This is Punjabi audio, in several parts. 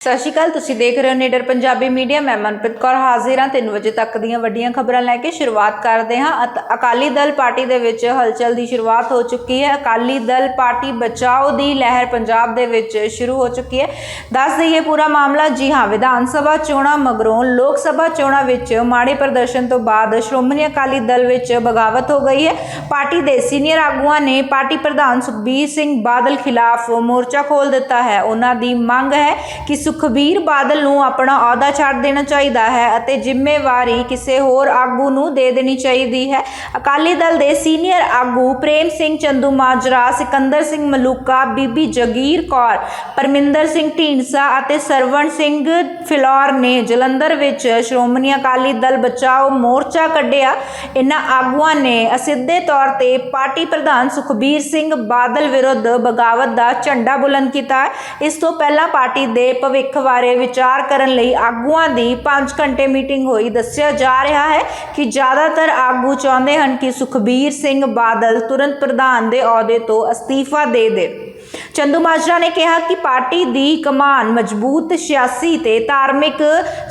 ਸਤਿ ਸ਼੍ਰੀ ਅਕਾਲ, ਤੁਸੀਂ ਦੇਖ ਰਹੇ ਹੋ ਨੀਡਰ ਪੰਜਾਬੀ ਮੀਡੀਆ। ਮੈਂ ਮਨਪ੍ਰੀਤ ਕੌਰ ਹਾਜ਼ਰ ਹਾਂ। 3 ਵਜੇ ਤੱਕ ਦੀਆਂ ਵੱਡੀਆਂ ਖਬਰਾਂ ਲੈ ਕੇ ਸ਼ੁਰੂਆਤ ਕਰਦੇ ਹਾਂ। ਅਤ- ਅਕਾਲੀ ਦਲ ਪਾਰਟੀ ਦੇ ਵਿੱਚ ਹਲਚਲ ਦੀ ਸ਼ੁਰੂਆਤ ਹੋ ਚੁੱਕੀ ਹੈ। ਅਕਾਲੀ ਦਲ ਪਾਰਟੀ ਬਚਾਓ ਦੀ ਲਹਿਰ ਪੰਜਾਬ ਦੇ ਵਿੱਚ ਸ਼ੁਰੂ ਹੋ ਚੁੱਕੀ ਹੈ। ਦੱਸ ਦਈਏ ਪੂਰਾ ਮਾਮਲਾ। ਜੀ ਹਾਂ, ਵਿਧਾਨ ਸਭਾ ਚੋਣਾਂ ਮਗਰੋਂ ਲੋਕ ਸਭਾ ਚੋਣਾਂ ਵਿੱਚ ਮਾੜੇ ਪ੍ਰਦਰਸ਼ਨ ਤੋਂ ਬਾਅਦ ਸ਼੍ਰੋਮਣੀ ਅਕਾਲੀ ਦਲ ਵਿੱਚ ਬਗਾਵਤ ਹੋ ਗਈ ਹੈ। ਪਾਰਟੀ ਦੇ ਸੀਨੀਅਰ ਆਗੂਆਂ ਨੇ ਪਾਰਟੀ ਪ੍ਰਧਾਨ ਸੁਖਬੀਰ ਸਿੰਘ ਬਾਦਲ ਖਿਲਾਫ ਮੋਰਚਾ ਖੋਲ ਦਿੱਤਾ ਹੈ। ਉਹਨਾਂ ਦੀ ਮੰਗ ਹੈ ਕਿ ਸੁਖਬੀਰ ਬਾਦਲ ਨੂੰ ਆਪਣਾ ਅਹੁਦਾ ਛੱਡ ਦੇਣਾ ਚਾਹੀਦਾ ਹੈ ਅਤੇ ਜ਼ਿੰਮੇਵਾਰੀ ਕਿਸੇ ਹੋਰ ਆਗੂ ਨੂੰ ਦੇ ਦੇਣੀ ਚਾਹੀਦੀ ਹੈ। ਅਕਾਲੀ ਦਲ ਦੇ ਸੀਨੀਅਰ ਆਗੂ ਪ੍ਰੇਮ ਸਿੰਘ ਚੰਦੂ ਮਾਜਰਾ, ਸਿਕੰਦਰ ਸਿੰਘ ਮਲੂਕਾ, ਬੀਬੀ ਜਗੀਰ ਕੌਰ, ਪਰਮਿੰਦਰ ਸਿੰਘ ਢੀਂਡਸਾ ਅਤੇ ਸਰਵਣ ਸਿੰਘ ਫਿਲੌਰ ਨੇ ਜਲੰਧਰ ਵਿੱਚ ਸ਼੍ਰੋਮਣੀ ਅਕਾਲੀ ਦਲ ਬਚਾਓ ਮੋਰਚਾ ਕੱਢਿਆ। ਇਹਨਾਂ ਆਗੂਆਂ ਨੇ ਅਸਿੱਧੇ ਤੌਰ ਤੇ ਪਾਰਟੀ ਪ੍ਰਧਾਨ ਸੁਖਬੀਰ ਸਿੰਘ ਬਾਦਲ ਵਿਰੁੱਧ ਬਗਾਵਤ ਦਾ ਝੰਡਾ ਬੁਲੰਦ ਕੀਤਾ। ਇਸ ਤੋਂ ਪਹਿਲਾਂ ਪਾਰਟੀ ਦੇ ਭਵਿੱਖ ਬਾਰੇ ਵਿਚਾਰ ਕਰਨ ਲਈ ਆਗੂਆਂ ਦੀ 5 ਘੰਟੇ ਮੀਟਿੰਗ ਹੋਈ। ਦੱਸਿਆ ਜਾ ਰਿਹਾ ਹੈ ਕਿ ਜ਼ਿਆਦਾਤਰ ਆਗੂ ਚਾਹੁੰਦੇ ਹਨ ਕਿ ਸੁਖਬੀਰ ਸਿੰਘ ਬਾਦਲ ਤੁਰੰਤ ਪ੍ਰਧਾਨ ਦੇ ਅਹੁਦੇ ਤੋਂ ਅਸਤੀਫਾ ਦੇ ਦੇ ਚੰਦੂ ਮਾਜਰਾ ਨੇ ਕਿਹਾ ਕਿ ਪਾਰਟੀ ਦੀ ਕਮਾਨ ਮਜ਼ਬੂਤ, ਸਿਆਸੀ ਤੇ ਧਾਰਮਿਕ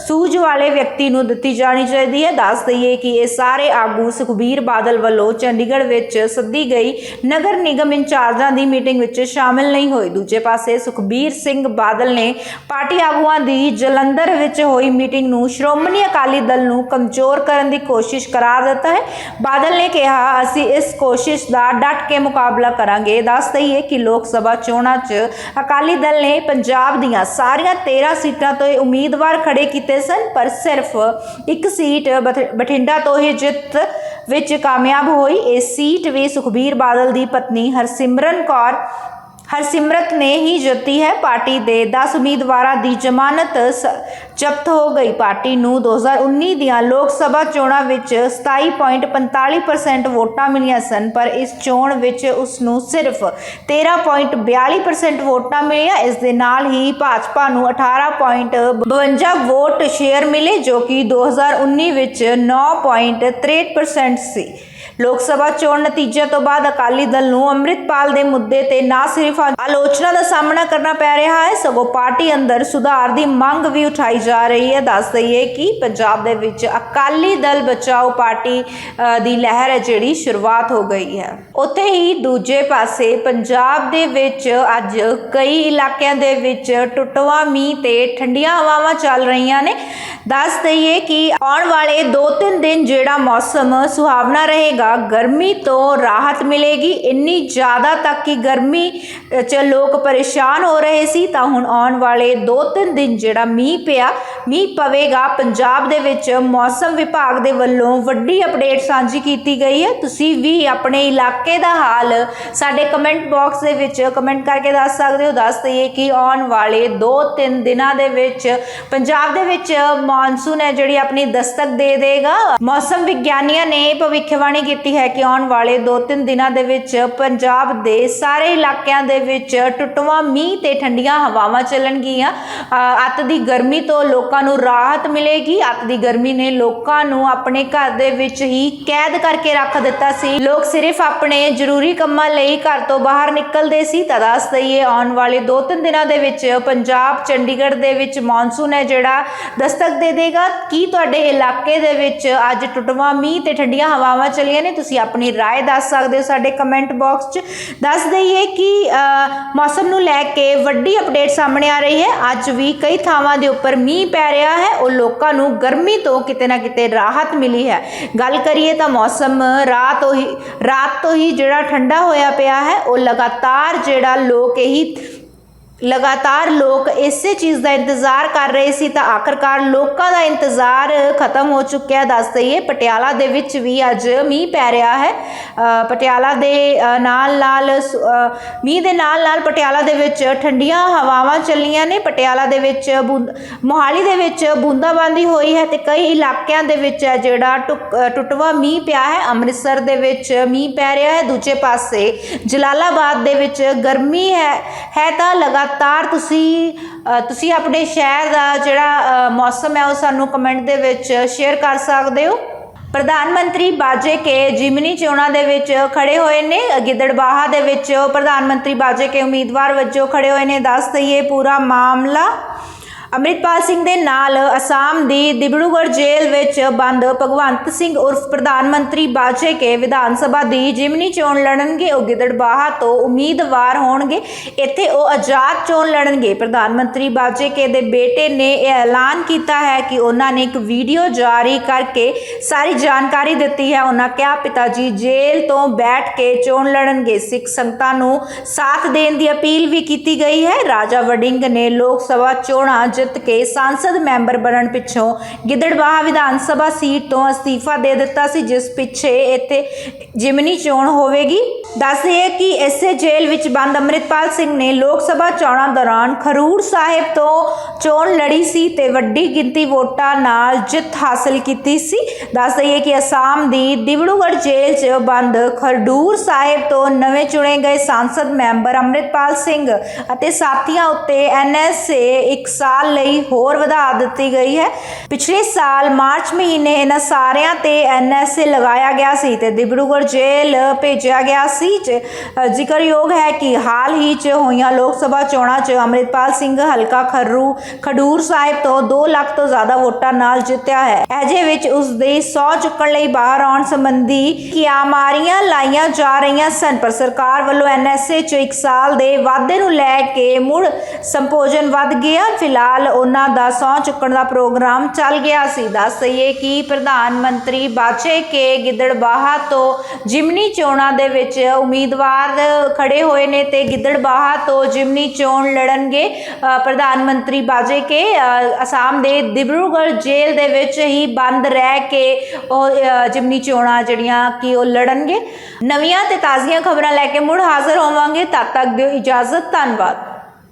ਸੂਝ ਵਾਲੇ ਵਿਅਕਤੀ ਨੂੰ ਦਿੱਤੀ ਜਾਣੀ ਚਾਹੀਦੀ ਹੈ। ਦੱਸ ਦਈਏ ਕਿ ਇਹ ਸਾਰੇ ਆਗੂ ਸੁਖਬੀਰ ਬਾਦਲ ਵੱਲੋਂ ਚੰਡੀਗੜ੍ਹ ਵਿੱਚ ਸੱਦੀ ਗਈ ਨਗਰ ਨਿਗਮ ਇੰਚਾਰਜਾਂ ਦੀ ਮੀਟਿੰਗ ਵਿੱਚ ਸ਼ਾਮਲ ਨਹੀਂ ਹੋਏ। ਦੂਜੇ ਪਾਸੇ ਸੁਖਬੀਰ ਸਿੰਘ ਬਾਦਲ ਨੇ ਪਾਰਟੀ ਆਗੂਆਂ ਦੀ ਜਲੰਧਰ ਵਿੱਚ ਹੋਈ ਮੀਟਿੰਗ ਨੂੰ ਸ਼੍ਰੋਮਣੀ ਅਕਾਲੀ ਦਲ ਨੂੰ ਕਮਜ਼ੋਰ ਕਰਨ ਦੀ ਕੋਸ਼ਿਸ਼ ਕਰਾਰ ਦਿੱਤਾ ਹੈ। ਬਾਦਲ ਨੇ ਕਿਹਾ, ਅਸੀਂ ਇਸ ਕੋਸ਼ਿਸ਼ ਦਾ ਡਟ ਕੇ ਮੁਕਾਬਲਾ ਕਰਾਂਗੇ। ਦੱਸ ਦਈਏ ਕਿ ਲੋਕ ਸਭਾ ਚੋਣਾਂ 'ਚ ਅਕਾਲੀ ਦਲ ਨੇ ਪੰਜਾਬ ਦੀਆਂ ਸਾਰੀਆਂ 13 ਸੀਟਾਂ ਤੋਂ ਉਮੀਦਵਾਰ ਖੜੇ ਕੀਤੇ ਸਨ, ਪਰ ਸਿਰਫ ਇੱਕ ਸੀਟ ਬਠਿੰਡਾ ਤੋਂ ਹੀ ਜਿੱਤ ਵਿੱਚ ਕਾਮਯਾਬ ਹੋਈ। ਇਹ ਸੀਟ ਵੀ ਸੁਖਬੀਰ ਬਾਦਲ ਦੀ ਪਤਨੀ ਹਰਸਿਮਰਨ ਕੌਰ ਹਰਸਿਮਰਤ ਨੇ ਹੀ ਜਿੱਤੀ ਹੈ ਪਾਰਟੀ ਦੇ 10 ਉਮੀਦਵਾਰਾਂ ਦੀ ਜ਼ਮਾਨਤ। ਸ- ਜ਼ਬਤ ਹੋ ਗਈ ਪਾਰਟੀ ਨੂੰ 2019 ਦੀਆਂ ਲੋਕ ਸਭਾ ਚੋਣਾਂ ਵਿੱਚ 27.45% ਵੋਟਾਂ ਮਿਲੀਆਂ ਸਨ, ਪਰ ਇਸ ਚੋਣ ਵਿੱਚ ਉਸ ਨੂੰ ਸਿਰਫ 13.42% ਵੋਟਾਂ ਮਿਲੀਆਂ। ਇਸ ਦੇ ਨਾਲ ਹੀ ਭਾਜਪਾ ਨੂੰ 18.52 ਵੋਟ ਸ਼ੇਅਰ ਮਿਲੇ, ਜੋ ਕਿ 2019 ਵਿੱਚ 9.63% ਸੀ। ਲੋਕ ਸਭਾ ਚੋਣ ਨਤੀਜਿਆਂ ਤੋਂ ਬਾਅਦ ਅਕਾਲੀ ਦਲ ਨੂੰ ਅੰਮ੍ਰਿਤਪਾਲ ਦੇ ਮੁੱਦੇ ਤੇ ਨਾ ਸਿਰਫ ਆਲੋਚਨਾ ਦਾ ਸਾਹਮਣਾ ਕਰਨਾ ਪੈ ਰਿਹਾ ਹੈ, ਸਗੋਂ ਪਾਰਟੀ ਅੰਦਰ ਸੁਧਾਰ ਦੀ ਮੰਗ ਵੀ ਉਠਾਈ ਜਾ ਰਹੀ ਹੈ। ਦੱਸ ਦਈਏ ਕਿ ਪੰਜਾਬ ਦੇ ਵਿੱਚ ਅਕਾਲੀ ਦਲ ਬਚਾਓ ਪਾਰਟੀ ਦੀ ਲਹਿਰ ਹੈ ਜਿਹੜੀ ਸ਼ੁਰੂਆਤ ਹੋ ਗਈ ਹੈ। ਉੱਥੇ ਹੀ ਦੂਜੇ ਪਾਸੇ ਪੰਜਾਬ ਦੇ ਵਿੱਚ ਅੱਜ ਕਈ ਇਲਾਕਿਆਂ ਦੇ ਵਿੱਚ ਟੁੱਟਵਾ ਮੀਂਹ ਤੇ ਠੰਡੀਆਂ ਹਵਾਵਾਂ ਚੱਲ ਰਹੀਆਂ ਨੇ। ਦੱਸ ਦਈਏ ਕਿ ਆਉਣ ਵਾਲੇ 2-3 ਦਿਨ ਜਿਹੜਾ ਮੌਸਮ ਸੁਹਾਵਣਾ ਰਹੇਗਾ ਗਰਮੀ ਤੋਂ ਰਾਹਤ ਮਿਲੇਗੀ। ਇੰਨੀ ਜ਼ਿਆਦਾ ਤੱਕ ਕਿ ਗਰਮੀ 'ਚ ਲੋਕ ਪਰੇਸ਼ਾਨ ਹੋ ਰਹੇ ਸੀ, ਤਾਂ ਹੁਣ ਆਉਣ ਵਾਲੇ 2-3 ਦਿਨ ਜਿਹੜਾ ਮੀਂਹ ਪਿਆ, ਮੀਂਹ ਪਵੇਗਾ। ਪੰਜਾਬ ਦੇ ਵਿੱਚ ਮੌਸਮ ਵਿਭਾਗ ਦੇ ਵੱਲੋਂ ਵੱਡੀ ਅਪਡੇਟ ਸਾਂਝੀ ਕੀਤੀ ਗਈ ਹੈ। ਤੁਸੀਂ ਵੀ ਆਪਣੇ ਇਲਾਕੇ ਦਾ ਹਾਲ ਸਾਡੇ ਕਮੈਂਟ ਬਾਕਸ ਦੇ ਵਿੱਚ ਕਮੈਂਟ ਕਰਕੇ ਦੱਸ ਸਕਦੇ ਹੋ। ਦੱਸ ਦਈਏ ਕਿ ਆਉਣ ਵਾਲੇ 2-3 ਦਿਨਾਂ ਦੇ ਵਿੱਚ ਪੰਜਾਬ ਦੇ ਵਿੱਚ ਮੌਨਸੂਨ ਹੈ, ਜਿਹੜੀ ਆਪਣੀ ਦਸਤਕ ਦੇ ਦੇਗਾ। ਮੌਸਮ ਵਿਗਿਆਨੀਆਂ ਨੇ ਭਵਿੱਖਬਾਣੀ ਕੀਤੀ ਕੀਤੀ ਹੈ ਕਿ ਆਉਣ ਵਾਲੇ 2-3 ਦਿਨਾਂ ਦੇ ਵਿੱਚ ਪੰਜਾਬ ਦੇ ਸਾਰੇ ਇਲਾਕਿਆਂ ਦੇ ਵਿੱਚ ਟੁੱਟਵਾਂ ਮੀਂਹ ਤੇ ਠੰਡੀਆਂ ਹਵਾਵਾਂ ਚੱਲਣਗੀਆਂ। ਅੱਤ ਦੀ ਗਰਮੀ ਤੋਂ ਲੋਕਾਂ ਨੂੰ ਰਾਹਤ ਮਿਲੇਗੀ। ਅੱਤ ਦੀ ਗਰਮੀ ਨੇ ਲੋਕਾਂ ਨੂੰ ਆਪਣੇ ਘਰ ਦੇ ਵਿੱਚ ਹੀ ਕੈਦ ਕਰਕੇ ਰੱਖ ਦਿੱਤਾ ਸੀ। ਲੋਕ ਸਿਰਫ ਆਪਣੇ ਜ਼ਰੂਰੀ ਕੰਮਾਂ ਲਈ ਘਰ ਤੋਂ ਬਾਹਰ ਨਿਕਲਦੇ ਸੀ। ਤਾਂ ਦੱਸ ਦਈਏ, ਆਉਣ ਵਾਲੇ 2-3 ਦਿਨਾਂ ਦੇ ਵਿੱਚ ਪੰਜਾਬ ਚੰਡੀਗੜ੍ਹ ਦੇ ਵਿੱਚ ਮੌਨਸੂਨ ਹੈ ਜਿਹੜਾ। ਦਸਤਕ ਦੇ ਦੇਗਾ ਕੀ ਤੁਹਾਡੇ ਇਲਾਕੇ ਦੇ ਵਿੱਚ ਅੱਜ ਟੁੱਟਵਾਂ ਮੀਂਹ ਤੇ ਠੰਡੀਆਂ ਹਵਾਵਾਂ ਚੱਲੀਆਂ ਨੇ। ਤੁਸੀਂ ਆਪਣੀ رائے ਦੱਸ ਸਕਦੇ ਹੋ ਸਾਡੇ ਕਮੈਂਟ ਬਾਕਸ 'ਚ ਦੱਸ ਦਈਏ ਕਿ ਅ, ਮੌਸਮ ਨੂੰ ਲੈ ਕੇ ਵੱਡੀ ਅਪਡੇਟ ਸਾਹਮਣੇ ਆ ਰਹੀ ਹੈ ਅੱਜ ਵੀ ਕਈ ਥਾਵਾਂ ਦੇ ਉੱਪਰ ਮੀਂਹ ਪੈ ਰਿਹਾ ਹੈ ਉਹ ਲੋਕਾਂ ਨੂੰ ਗਰਮੀ ਤੋਂ ਕਿਤੇ ਨਾ ਕਿਤੇ ਰਾਹਤ ਮਿਲੀ ਹੈ ਗੱਲ ਕਰੀਏ ਤਾਂ ਮੌਸਮ ਰਾਤ ਤੋਂ ਹੀ ਰਾਤ ਤੋਂ ਹੀ ਜਿਹੜਾ ਠੰਡਾ ਹੋਇਆ ਪਿਆ ਹੈ ਉਹ ਲਗਾਤਾਰ ਜਿਹੜਾ ਲੋਕ ਇਹੀ ਲਗਾਤਾਰ ਲੋਕ ਇਸੇ ਚੀਜ਼ ਦਾ ਇੰਤਜ਼ਾਰ ਕਰ ਰਹੇ ਸੀ ਤਾਂ ਆਖਰਕਾਰ ਲੋਕਾਂ ਦਾ ਇੰਤਜ਼ਾਰ ਖਤਮ ਹੋ ਚੁੱਕਿਆ। ਦੱਸ ਦਈਏ, ਪਟਿਆਲਾ ਦੇ ਵਿੱਚ ਵੀ ਅੱਜ ਮੀਂਹ ਪੈ ਰਿਹਾ ਹੈ। ਪਟਿਆਲਾ ਦੇ ਨਾਲ ਨਾਲ ਸ- ਮੀਂਹ ਦੇ ਨਾਲ ਨਾਲ ਪਟਿਆਲਾ ਦੇ ਵਿੱਚ ਠੰਡੀਆਂ ਹਵਾਵਾਂ ਚੱਲੀਆਂ ਨੇ। ਪਟਿਆਲਾ ਦੇ ਵਿੱਚ ਬੂੰਦ- ਮੋਹਾਲੀ ਦੇ ਵਿੱਚ ਬੂੰਦਾਬਾਂਦੀ ਹੋਈ ਹੈ ਤੇ ਕਈ ਇਲਾਕਿਆਂ ਦੇ ਵਿੱਚ ਹੈ ਜਿਹੜਾ ਟੁਕ- ਟੁੱਟਵਾ ਮੀਂਹ ਪਿਆ ਹੈ। ਅੰਮ੍ਰਿਤਸਰ ਦੇ ਵਿੱਚ ਮੀਂਹ ਪੈ ਰਿਹਾ ਹੈ। ਦੂਜੇ ਪਾਸੇ ਜਲਾਲਾਬਾਦ ਦੇ ਵਿੱਚ ਗਰਮੀ ਹੈ ਹੈ ਤਾਂ ਲਗਾ ਲਗਾਤਾਰ ਤੁਸੀਂ ਤੁਸੀਂ ਆਪਣੇ ਸ਼ਹਿਰ ਦਾ ਜਿਹੜਾ ਮੌਸਮ ਹੈ ਉਹ ਸਾਨੂੰ ਕਮੈਂਟ ਦੇ ਵਿੱਚ ਸ਼ੇਅਰ ਕਰ ਸਕਦੇ ਹੋ। ਪ੍ਰਧਾਨ ਮੰਤਰੀ ਬਾਜੇ ਕੇ ਜਿਮਨੀ ਚੋਣਾਂ ਦੇ ਵਿੱਚ ਖੜੇ ਹੋਏ ਨੇ। ਗਿੱਦੜਬਾਹਾ ਦੇ ਵਿੱਚ ਪ੍ਰਧਾਨ ਮੰਤਰੀ ਬਾਜੇ ਕੇ ਉਮੀਦਵਾਰ ਵਜੋਂ ਖੜੇ ਹੋਏ ਨੇ। ਦੱਸ ਦਈਏ ਪੂਰਾ ਮਾਮਲਾ। ਅੰਮ੍ਰਿਤਪਾਲ ਸਿੰਘ ਦੇ ਨਾਲ ਅਸਾਮ ਦੀ ਦਿਬੜੂਗੜ੍ਹ ਜੇਲ੍ਹ ਵਿੱਚ ਬੰਦ ਭਗਵੰਤ ਸਿੰਘ ਉਰਫ ਪ੍ਰਧਾਨ ਮੰਤਰੀ ਬਾਜੇ ਕੇ ਵਿਧਾਨ ਸਭਾ ਦੀ ਜਿਮਨੀ ਚੋਣ ਲੜਨਗੇ, ਉਹ ਗਿੱਦੜਬਾਹਾ ਤੋਂ ਉਮੀਦਵਾਰ ਹੋਣਗੇ। ਇੱਥੇ ਉਹ ਆਜ਼ਾਦ ਚੋਣ ਲੜਨਗੇ। ਪ੍ਰਧਾਨ ਮੰਤਰੀ ਬਾਜੇ ਕੇ ਦੇ ਬੇਟੇ ਨੇ ਇਹ ਐਲਾਨ ਕੀਤਾ ਹੈ ਕਿ ਉਹਨਾਂ ਨੇ ਇੱਕ ਵੀਡੀਓ ਜਾਰੀ ਕਰਕੇ ਸਾਰੀ ਜਾਣਕਾਰੀ ਦਿੱਤੀ ਹੈ। ਉਹਨਾਂ ਕਿਹਾ ਪਿਤਾ ਜੀ ਜੇਲ੍ਹ ਤੋਂ ਬੈਠ ਕੇ ਚੋਣ ਲੜਨਗੇ। ਸਿੱਖ ਸੰਗਤਾਂ ਨੂੰ ਸਾਥ ਦੇਣ ਦੀ ਅਪੀਲ ਵੀ ਕੀਤੀ ਗਈ ਹੈ। ਰਾਜਾ ਵਡਿੰਗ ਨੇ ਲੋਕ ਸਭਾ ਚੋਣਾਂ ਜਿੱਤ ਕੇ ਸੰਸਦ ਮੈਂਬਰ ਬਣਨ ਪਿੱਛੋਂ ਗਿੱਦੜਬਾਹਾ ਵਿਧਾਨ ਸਭਾ ਸੀਟ ਤੋਂ ਅਸਤੀਫਾ ਦੇ ਦਿੱਤਾ ਸੀ, ਜਿਸ ਪਿੱਛੇ ਇੱਥੇ ਜਿਮਨੀ ਚੋਣ ਹੋਵੇਗੀ। ਦੱਸ ਦੱਸਦੇ ਕਿ ਇਸੇ ਜੇਲ੍ਹ ਵਿੱਚ ਬੰਦ ਅੰਮ੍ਰਿਤਪਾਲ ਸਿੰਘ ਨੇ ਲੋਕ ਸਭਾ ਚੋਣਾਂ ਦੌਰਾਨ ਖਰੂਰ ਸਾਹਿਬ ਤੋਂ ਚੋਣ ਲੜੀ ਸੀ ਤੇ ਵੱਡੀ ਗਿਣਤੀ ਵੋਟਾਂ ਨਾਲ ਜਿੱਤ ਹਾਸਲ ਕੀਤੀ ਸੀ। ਦੱਸ ਦਈਏ ਕਿ ਅਸਾਮ ਦੀ ਦਿਬੜੂਗੜ੍ਹ ਜੇਲ੍ਹ 'ਚ ਬੰਦ ਖਰਡੂਰ ਸਾਹਿਬ ਤੋਂ ਨਵੇਂ ਚੁਣੇ ਗਏ ਸੰਸਦ ਮੈਂਬਰ ਅੰਮ੍ਰਿਤਪਾਲ ਸਿੰਘ ਅਤੇ ਸਾਥੀਆਂ ਉੱਤੇ ਐਨਐਸਏ 1 ਸਾਲ ਲਈ ਹੋਰ ਵਧਾ ਦਿੱਤੀ ਗਈ ਹੈ। ਪਿਛਲੇ ਸਾਲ ਮਾਰਚ ਮਹੀਨੇ ਇਹਨਾਂ ਸਾਰਿਆਂ ਤੇ ਐਨਐਸਏ ਲਗਾਇਆ ਗਿਆ ਸੀ ਤੇ ਦਿਬੜੂਗੜ੍ਹ ਜੇਲ੍ਹ ਭੇਜਿਆ ਗਿਆ ਸੀ। ਜ਼ਿਕਰਯੋਗ ਹੈ ਕਿ ਹਾਲ ਹੀ 'ਚ ਹੋਈਆਂ ਲੋਕ ਸਭਾ ਚੋਣਾਂ 'ਚ ਅੰਮ੍ਰਿਤਪਾਲ ਸਿੰਘ, ਹਲਕਾ ਖਰੂ ਖਡੂਰ ਸਾਹਿਬ ਤੋਂ 2 ਲੱਖ ਤੋਂ ਜ਼ਿਆਦਾ ਵੋਟਾਂ ਨਾਲ ਜਿੱਤਿਆ ਹੈ। ਅਜੇ ਵਿੱਚ ਉਸ ਦੇ 100 ਚੁੱਕਣ ਲਈ ਬਾਹਰ ਆਉਣ ਸੰਬੰਧੀ ਕਿਆਮਾਰੀਆਂ ਲਾਈਆਂ ਜਾ ਰਹੀਆਂ ਸਨ, ਪਰ ਸਰਕਾਰ ਵੱਲੋਂ ਐਨਐਸਏ 'ਚ 1 ਸਾਲ ਦੇ ਵਾਅਦੇ ਨੂੰ ਲੈ ਕੇ ਮੁੜ ਸੰਪੋਜਨ ਵੱਧ ਗਿਆ। ਫਿਲਹਾਲ ਉਹਨਾਂ ਦਾ ਸਹੁੰ ਚੁੱਕਣ ਦਾ ਪ੍ਰੋਗਰਾਮ ਚੱਲ ਗਿਆ ਸੀ। ਦੱਸ ਦਈਏ ਕਿ ਪ੍ਰਧਾਨ ਮੰਤਰੀ ਬਾਚੇ ਕੇ ਗਿੱਦੜਬਾਹਾ ਤੋਂ ਜਿਮਨੀ ਚੋਣਾਂ ਦੇ ਵਿੱਚ ਉਮੀਦਵਾਰ ਖੜੇ ਹੋਏ ਨੇ ਤੇ ਗਿੱਦੜਬਾਹਾ ਤੋਂ ਜਿਮਨੀ ਚੋਣ ਲੜਨਗੇ ਪ੍ਰਧਾਨ ਮੰਤਰੀ ਬਾਜੇ ਕੇ। ਅਸਾਮ ਦੇ ਦਿਬਰੂਗੜ੍ਹ ਜੇਲ੍ਹ ਦੇ ਵਿੱਚ ਹੀ ਬੰਦ ਰਹਿ ਕੇ ਉਹ ਜਿਮਨੀ ਚੋਣਾਂ ਜਿਹੜੀਆਂ ਕਿ ਉਹ ਲੜਨਗੇ। ਨਵੀਆਂ ਤੇ ਤਾਜ਼ੀਆਂ ਖਬਰਾਂ ਲੈ ਕੇ ਮੁੜ ਹਾਜ਼ਰ ਹੋਵਾਂਗੇ। ਤਦ ਤੱਕ ਦਿਓ ਇਜਾਜ਼ਤ। ਧੰਨਵਾਦ।